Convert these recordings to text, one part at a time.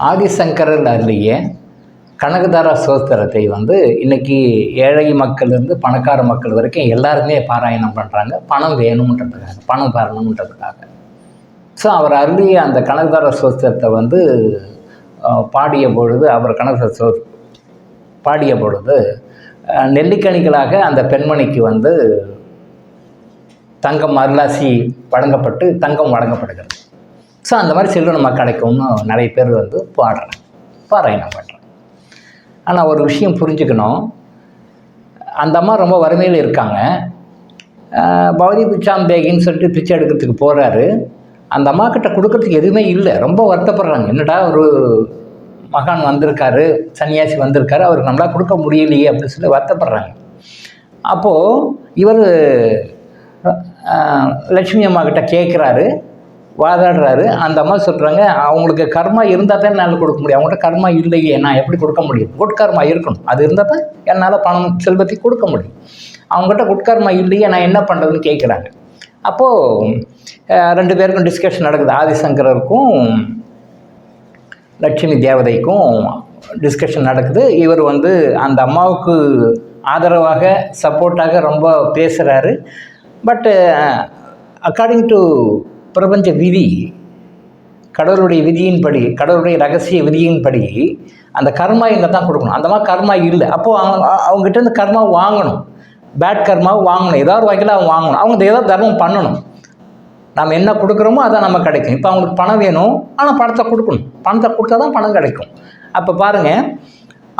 ஆதிசங்கரர் அருளிய கனகதாரா சோஸ்திரத்தை வந்து இன்னைக்கு ஏழை மக்கள்லேருந்து பணக்கார மக்கள் வரைக்கும் எல்லாருமே பாராயணம் பண்ணுறாங்க பணம் வேணுன்றதுக்காக பணம் வரணுன்றதுக்காக ஸோ அவர் அருளிய அந்த கனகதார சோஸ்திரத்தை வந்து பாடிய பொழுது அவர் கனகதார சோ பாடிய பொழுது நெல்லிக்கணிகளாக நெல்லிக்கனிகளாக அந்த பெண்மணிக்கு வந்து தங்கம் அருளாசி வழங்கப்பட்டு தங்கம் வழங்கப்படுகிறது. ஸோ அந்த மாதிரி செல்வம் நம்ம கிடைக்கும்னு நிறைய பேர் வந்து பாடுறேன் பாராயணம் பண்ணுறேன் ஆனால் ஒரு விஷயம் புரிஞ்சுக்கணும். அந்த அம்மா ரொம்ப வறுமையில் இருக்காங்க. பவதி பிச்சாம் பேகின்னு சொல்லிட்டு பிச்சை எடுக்கிறதுக்கு போகிறாரு அந்த அம்மா கிட்ட கொடுக்கறதுக்கு எதுவுமே இல்லை. ரொம்ப வருத்தப்படுறாங்க. என்னடா ஒரு மகான் வந்திருக்காரு சன்னியாசி வந்திருக்காரு அவருக்கு நம்மளால் கொடுக்க முடியலையே அப்படின்னு சொல்லி வருத்தப்படுறாங்க. அப்போது இவர் லட்சுமி அம்மா கிட்ட கேட்குறாரு வாதாடுறாரு. அந்த அம்மா சொல்கிறாங்க அவங்களுக்கு கர்மா இருந்தால் தான் என்னால் கொடுக்க முடியும். அவங்கள்ட்ட கர்மா இல்லையே. நான் எப்படி கொடுக்க முடியும்? குட்கர்மா இருக்கணும். அது இருந்தால் தான் என்னால் பணம் செல்வத்தை கொடுக்க முடியும். அவங்ககிட்ட குட்கர்மா இல்லையே நான் என்ன பண்ணுறதுன்னு கேட்குறாங்க அப்போது ரெண்டு பேருக்கும் டிஸ்கஷன் நடக்குது. ஆதிசங்கரருக்கும் லட்சுமி தேவதைக்கும் டிஸ்கஷன் நடக்குது. இவர் வந்து அந்த அம்மாவுக்கு ஆதரவாக சப்போர்ட்டாக ரொம்ப பேசுகிறாரு பட்டு அக்கார்டிங் டு பிரபஞ்ச விதி கடவுளுடைய விதியின்படி கடவுளுடைய ரகசிய விதியின்படி அந்த கர்மா இங்கே தான் கொடுக்கணும். அந்த மாதிரி கர்மா இல்லை. அப்போது அவங்க அவங்ககிட்ட இருந்து கர்மா வாங்கணும். பேட் கர்மாவை வாங்கணும். ஏதாவது ஒரு வகையில் அவங்க வாங்கணும். அவங்க ஏதாவது தர்மம் பண்ணணும். நம்ம என்ன கொடுக்குறோமோ அதான் நம்ம கிடைக்கும். இப்போ அவங்களுக்கு பணம் வேணும். ஆனால் பணத்தை கொடுக்கணும். பணத்தை கொடுத்தா தான் பணம் கிடைக்கும். அப்போ பாருங்கள்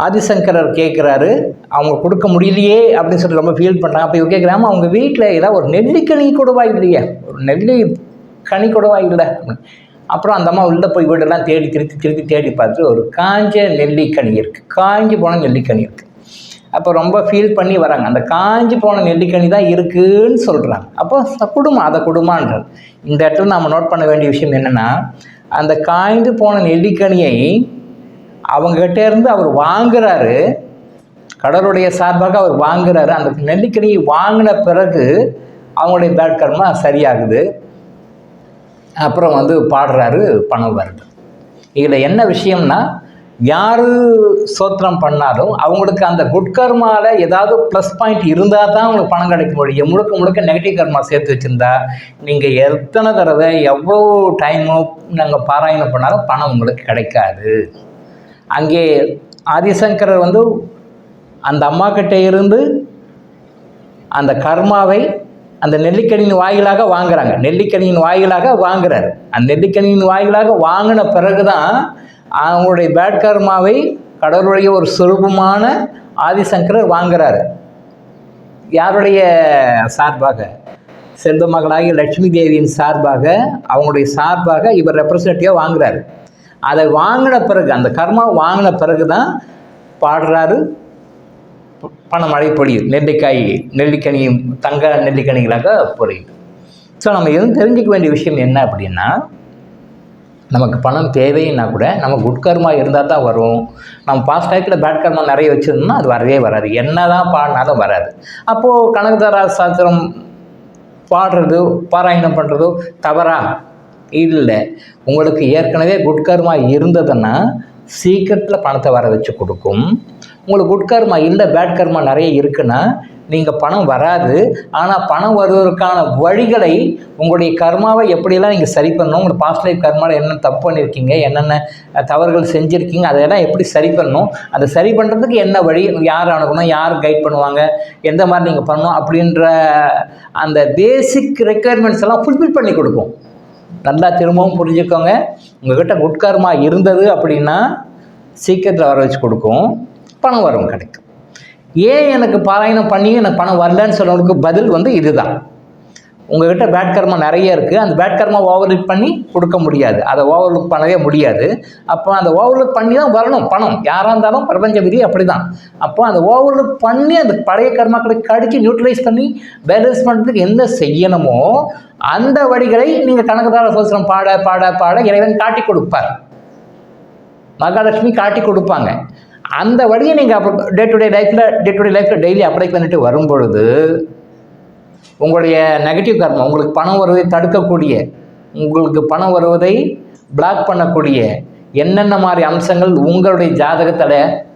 ஆதிசங்கரர் கேட்குறாரு அவங்க கொடுக்க முடியலையே அப்படின்னு சொல்லி ரொம்ப ஃபீல் பண்ணுறாங்க அப்போ இவங்க கேட்குறாம அவங்க வீட்டில் ஏதாவது ஒரு நெல்லிக்கனி கூடவா இல்லையே? ஒரு நெல்லி கனி கூடவா இல்லை அப்புறம் அந்த அம்மா உள்ளே போய் வீடெல்லாம் தேடி திருத்தி திருத்தி தேடி பார்த்து ஒரு காஞ்ச நெல்லிக்கனி இருக்குது காஞ்சி போன நெல்லிக்கனி இருக்குது அப்போ ரொம்ப ஃபீல் பண்ணி வராங்க. அந்த காஞ்சி போன நெல்லிக்கனி தான் இருக்குன்னு சொல்கிறாங்க அப்போ குடும்பம் அதை குடும்பன்றார் இந்த இடத்துல நம்ம நோட் பண்ண வேண்டிய விஷயம் என்னென்னா அந்த காய்ந்து போன நெல்லிக்கனியை அவங்ககிட்ட இருந்து அவர் வாங்குறாரு. கடவுளுடைய சார்பாக அவர் வாங்குறாரு. அந்த நெல்லிக்கனியை வாங்கின பிறகு அவங்களுடைய பேட் கர்மா சரியாகுது. அப்புறம் வந்து பாடுறாரு பணம் வருது இதில் என்ன விஷயம்னா யார் சோத்திரம் பண்ணாலும் அவங்களுக்கு அந்த குட் கர்மாவில் ஏதாவது ப்ளஸ் பாயிண்ட் இருந்தால் தான் அவங்களுக்கு பணம் கிடைக்க முடியும். முழுக்க முழுக்க நெகட்டிவ் கர்மா சேர்த்து வச்சுருந்தா நீங்கள் எத்தனை தடவை எவ்வளோ டைமோ நாங்கள் பாராயணம் பண்ணாலும் பணம் உங்களுக்கு கிடைக்காது. அங்கே ஆதிசங்கரர் வந்து அந்த அம்மாக்கிட்ட இருந்து அந்த கர்மாவை அந்த நெல்லிக்கனியின் வாயிலாக வாங்குறாங்க. நெல்லிக்கனியின் வாயிலாக வாங்குறாரு. அந்த நெல்லிக்கனியின் வாயிலாக வாங்கின பிறகு தான் அவங்களுடைய பேட்கர்மாவை கடவுளுடைய ஒரு சுரூபமான ஆதிசங்கரர் வாங்குறாரு. யாருடைய சார்பாக? செல்வ மகளாகிய லட்சுமி தேவியின் சார்பாக அவங்களுடைய சார்பாக இவர் ரெப்ரசன்டேட்டிவாக வாங்குறாரு. அதை வாங்கின பிறகு அந்த கர்மா வாங்கின பிறகு தான் பாடுறாரு பணமழை பொழியும் நெல்லிக்காய் நெல்லிக்கனியும் தங்க நெல்லிக்கனிகளாக பொழியுது ஸோ நம்ம எதுவும் தெரிஞ்சிக்க வேண்டிய விஷயம் என்ன அப்படின்னா நமக்கு பணம் தேவைன்னா கூட நம்ம குட்கர்மா இருந்தால் தான் வரும். நம்ம பாஸ்ட் டைத்தில் பேட் கர்மா நிறைய வச்சுருந்தோம்னா அது வரவே வராது. என்ன தான் பாடினாலும் வராது. அப்போது கனகதாரா சாஸ்திரம் பாடுறதோ பாராயணம் பண்ணுறதோ தவறா? இல்லை. உங்களுக்கு ஏற்கனவே குட்கர்மா இருந்ததுன்னா சீக்கிரத்தில் பணத்தை வர வச்சு கொடுக்கும். உங்களுக்கு குட் கர்மா இல்லை பேட் கர்மா நிறைய இருக்குன்னா நீங்கள் பணம் வராது. ஆனால் பணம் வருவதற்கான வழிகளை உங்களுடைய கர்மாவை எப்படியெல்லாம் நீங்கள் சரி பண்ணணும் உங்கள் பாஸ்ட் லைஃப் கர்மாவில் என்ன தப்பு பண்ணியிருக்கீங்க என்னென்ன தவறுகள் செஞ்சுருக்கீங்க அதையெல்லாம் எப்படி சரி பண்ணணும் அதை சரி பண்ணுறதுக்கு என்ன வழி யார் அணுகணும் யார் கைட் பண்ணுவாங்க எந்த மாதிரி நீங்கள் பண்ணணும் அப்படின்ற அந்த பேசிக் ரெக்குயர்மெண்ட்ஸ் எல்லாம் ஃபுல்ஃபில் பண்ணி கொடுக்கும். நல்லா திரும்பவும் புரிஞ்சுக்கோங்க. உங்கள்கிட்ட குட்கர்மா இருந்தது அப்படின்னா சீக்கிரத்தில் வர வச்சு கொடுக்கும். பணம் வரும் கிடைக்கும். ஏன் எனக்கு பாராயணம் பண்ணி எனக்கு பணம் வரலன்னு சொல்றதுக்கு பதில் வந்து இதுதான். உங்ககிட்ட பேட் கர்மா நிறைய இருக்குது அந்த பேட் கர்மா ஓவர்லுக் பண்ணி கொடுக்க முடியாது. அதை ஓவர்லுக் பண்ணவே முடியாது. அப்போ அந்த ஓவர்லுக் பண்ணி தான் வரணும். பணம். யாராக இருந்தாலும் பிரபஞ்ச விதி அப்படி தான் அப்போ அந்த ஓவர்லுக் பண்ணி அந்த பழைய கர்மாக்களை கடிச்சு நியூட்ரலைஸ் பண்ணி பேலன்ஸ் பண்ணுறதுக்கு என்ன செய்யணுமோ அந்த வழிகளை நீங்கள் கணக்குதார சோசனம் பாட பாட பாட இறைவன் காட்டி கொடுப்பார். மகாலட்சுமி காட்டி கொடுப்பாங்க. அந்த வழியை நீங்கள் அப்போ டே டு டே லைஃப்பில் டே டு டே லைஃப்பில் டெய்லி அப்ளை பண்ணிட்டு வரும் பொழுது உங்களுடைய நெகட்டிவ் கர்மம் உங்களுக்கு பணம் வருவதை தடுக்கக்கூடிய உங்களுக்கு பணம் வருவதை பிளாக் பண்ணக்கூடிய என்னென்ன மாதிரி அம்சங்கள் உங்களுடைய ஜாதகத்தில்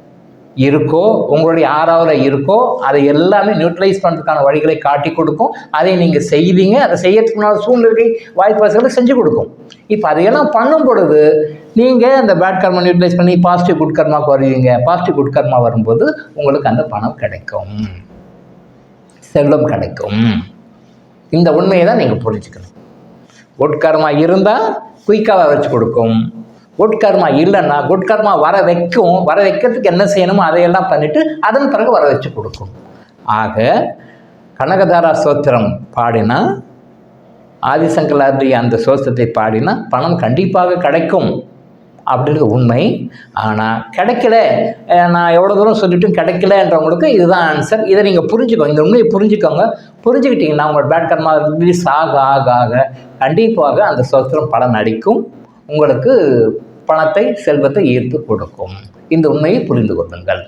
இருக்கோ உங்களுடைய ஆறாவில் இருக்கோ அதை எல்லாமே நியூட்ரலைஸ் பண்ணுறதுக்கான வழிகளை காட்டி கொடுக்கும். அதை நீங்கள் செய்வீங்க. அதை செய்யறதுக்குனால சூழ்நிலை வாய்ப்பு செஞ்சு கொடுக்கும். இப்போ அதையெல்லாம் பண்ணும் பொழுது நீங்கள் அந்த பேட் கர்மா யூட்டிலைஸ் பண்ணி பாசிட்டிவ் குட் கர்மாவுக்கு வருவீங்க. பாசிட்டிவ் குட் கர்மா வரும்போது உங்களுக்கு அந்த பணம் கிடைக்கும். செல்வம் கிடைக்கும். இந்த உண்மையை தான் நீங்கள் புரிஞ்சுக்கணும். உட்கர்மா இருந்தால் குயிக்காக வச்சு கொடுக்கும். உட்கர்மா இல்லைன்னா குட்கர்மா வர வைக்கும். வர வைக்கிறதுக்கு என்ன செய்யணுமோ அதையெல்லாம் பண்ணிவிட்டு அதன் பிறகு வர வச்சு கொடுக்கும். ஆக கனகதாரா சோத்திரம் பாடினா ஆதிசங்கராருடைய அந்த சோஸ்திரத்தை பாடினா பணம் கண்டிப்பாக கிடைக்கும். அப்படின்றது உண்மை. ஆனால் கிடைக்கல. நான் எவ்வளோ தூரம் சொல்லிட்டும் கிடைக்கலன்றவங்களுக்கு இதுதான் ஆன்சர் இதை நீங்கள் புரிஞ்சுக்கோங்க. இந்த உண்மையை புரிஞ்சுக்கோங்க. புரிஞ்சுக்கிட்டீங்கன்னா உங்கள் பேட் கர்மா ரிலீஸ் ஆக ஆக ஆக கண்டிப்பாக அந்த சோஸ்திரம் பலன் அடிக்கும் உங்களுக்கு பணத்தை செல்வத்தை ஈர்த்து கொடுக்கும். இந்த உண்மையை புரிந்து கொள்ளுங்கள்.